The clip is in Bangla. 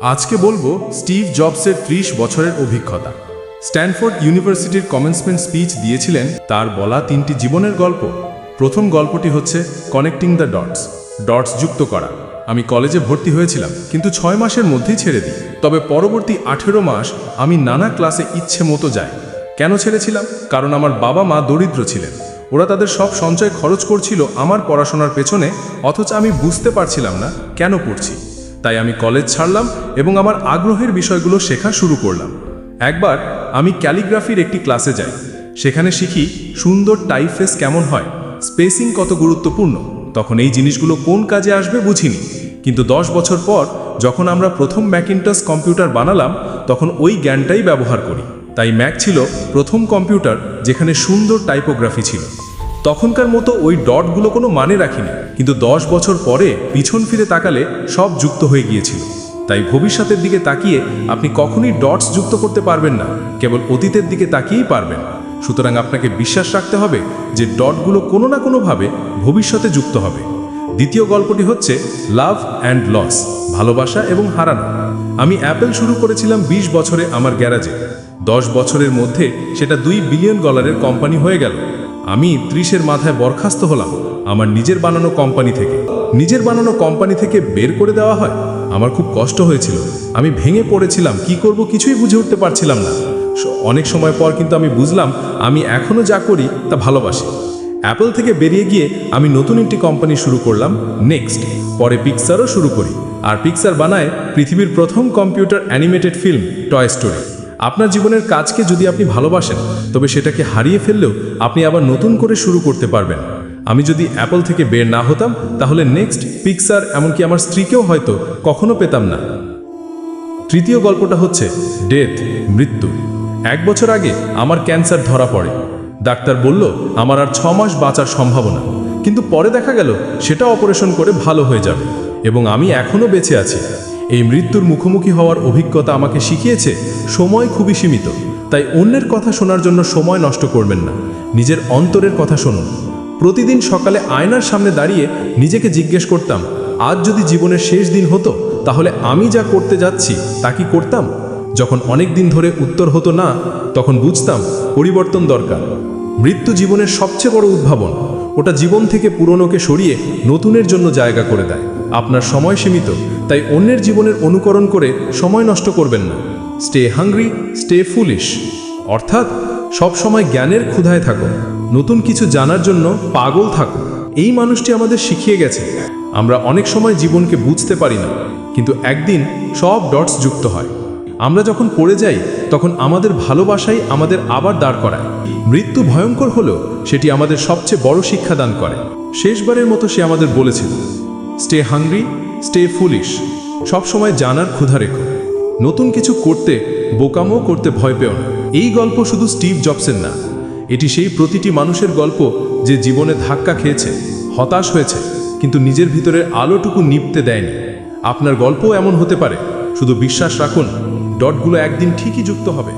আজকে বলব স্টিভ জবসের ত্রিশ বছরের অভিজ্ঞতা। স্ট্যানফোর্ড ইউনিভার্সিটির কমেন্সমেন্ট স্পিচ দিয়েছিলেন তার বলা তিনটি জীবনের গল্প। প্রথম গল্পটি হচ্ছে কানেক্টিং দ্য ডটস ডটস যুক্ত করা। আমি কলেজে ভর্তি হয়েছিলাম, কিন্তু ছয় মাসের মধ্যেই ছেড়ে দিই। তবে পরবর্তী আঠেরো মাস আমি নানা ক্লাসে ইচ্ছে মতো যাই। কেন ছেড়েছিলাম? কারণ আমার বাবা মা দরিদ্র ছিলেন। ওরা তাদের সব সঞ্চয় খরচ করছিল আমার পড়াশোনার পেছনে, অথচ আমি বুঝতে পারছিলাম না কেন পড়ছি। তাই আমি কলেজ ছাড়লাম এবং আমার আগ্রহের বিষয়গুলো শেখা শুরু করলাম। একবার আমি ক্যালিগ্রাফির একটি ক্লাসে যাই। সেখানে শিখি সুন্দর টাইফেস কেমন হয় স্পেসিং কত গুরুত্বপূর্ণ, তখন এই জিনিসগুলো কোন কাজে আসবে বুঝিনি। কিন্তু দশ বছর পর যখন আমরা প্রথম ম্যাকিনটাস কম্পিউটার বানালাম, তখন ওই জ্ঞানটাই ব্যবহার করি। তাই ম্যাক ছিল প্রথম কম্পিউটার যেখানে সুন্দর টাইপোগ্রাফি ছিল। তখনকার মতো ওই ডটগুলো কোনো মানে রাখিনি, কিন্তু দশ বছর পরে পিছন ফিরে তাকালে সব যুক্ত হয়ে গিয়েছিল। তাই ভবিষ্যতের দিকে তাকিয়ে আপনি কখনই ডটস যুক্ত করতে পারবেন না, কেবল অতীতের দিকে তাকিয়েই পারবেন। সুতরাং আপনাকে বিশ্বাস রাখতে হবে যে ডটগুলো কোনো না কোনোভাবে ভবিষ্যতে যুক্ত হবে। দ্বিতীয় গল্পটি হচ্ছে লাভ অ্যান্ড লস, ভালোবাসা এবং হারানো। আমি অ্যাপেল শুরু করেছিলাম ২০ বছরে আমার গ্যারাজে। দশ বছরের মধ্যে সেটা দুই বিলিয়ন ডলারের কোম্পানি হয়ে গেল। আমি ত্রিশের মাথায় বরখাস্ত হলাম। আমার নিজের বানানো কোম্পানি থেকে। নিজের বানানো কোম্পানি থেকে বের করে দেওয়া হয়। আমার খুব কষ্ট হয়েছিল। আমি ভেঙে পড়েছিলাম। কি করব কিছুই বুঝে উঠতে পারছিলাম না। অনেক সময় পর কিন্তু আমি বুঝলাম, আমি এখনও যা করি তা ভালোবাসি। অ্যাপল থেকে বেরিয়ে গিয়ে আমি নতুন একটি কোম্পানি শুরু করলাম, নেক্সট। পরে পিক্সারও শুরু করি। আর পিক্সার বানায় পৃথিবীর প্রথম computer animated film Toy Story আপনার জীবনের কাজকে যদি আপনি ভালোবাসেন, তবে সেটাকে হারিয়ে ফেললেও আপনি আবার নতুন করে শুরু করতে পারবেন। আমি যদি অ্যাপল থেকে বের না হতাম, তাহলে নেক্সট পিক্সার, এমনকি আমার স্ত্রীকেও হয়তো কখনো পেতাম না। তৃতীয় গল্পটা হচ্ছে ডেথ, মৃত্যু। এক বছর আগে আমার ক্যান্সার ধরা পড়ে। ডাক্তার বলল, আমার আর ছ মাস বাঁচার সম্ভাবনা। কিন্তু পরে দেখা গেল, সেটা অপারেশন করে ভালো হয়ে যাবে। এবং আমি এখনও বেঁচে আছি। এই মৃত্যুর মুখোমুখি হওয়ার অভিজ্ঞতা আমাকে শিখিয়েছে, সময় খুবই সীমিত। তাই অন্যের কথা শোনার জন্য সময় নষ্ট করবেন না। নিজের অন্তরের কথা শুনুন। প্রতিদিন সকালে আয়নার সামনে দাঁড়িয়ে নিজেকে জিজ্ঞেস করতাম, আজ যদি জীবনের শেষ দিন হতো, তাহলে আমি যা করতে যাচ্ছি, তা কি করতাম? যখন অনেক দিন ধরে উত্তর হতো না, তখন বুঝতাম, পরিবর্তন দরকার। মৃত্যু জীবনের সবচেয়ে বড় উদ্ভাবন। ওটা জীবন থেকে পুরনোকে সরিয়ে নতুনের জন্য জায়গা করে দেয়। আপনার সময় সীমিত। তাই অন্যের জীবনের অনুকরণ করে সময় নষ্ট করবেন না। Stay hungry, stay foolish. অর্থাৎ, সব সময় জ্ঞানের ক্ষুধায় থাকো নতুন কিছু জানার জন্য পাগল থাকো এই মানুষটি আমাদের শিখিয়ে গেছে। আমরা অনেক সময় জীবনকে বুঝতে পারি না, কিন্তু একদিন সব ডটস যুক্ত হয়। আমরা যখন পড়ে যাই, তখন আমাদের ভালোবাসাই আমাদের আবার দাঁড় করায়। মৃত্যু ভয়ঙ্কর হলেও সেটি আমাদের সবচেয়ে বড় শিক্ষাদান করে। শেষবারের মতো সে আমাদের বলেছিল, স্টে হাংরি স্টে ফুলিশ সবসময় জানার ক্ষুধা রেখো। নতুন কিছু করতে, বোকামো করতে ভয় পেও না। এই গল্প শুধু স্টিভ জবসের না। এটি সেই প্রতিটি মানুষের গল্প যে জীবনে ধাক্কা খেয়েছে, হতাশ হয়েছে, কিন্তু নিজের ভিতরের আলোটুকু নিপতে দেয়নি। আপনার গল্পও এমন হতে পারে। শুধু বিশ্বাস রাখুন, ডটগুলো একদিন ঠিকই যুক্ত হবে।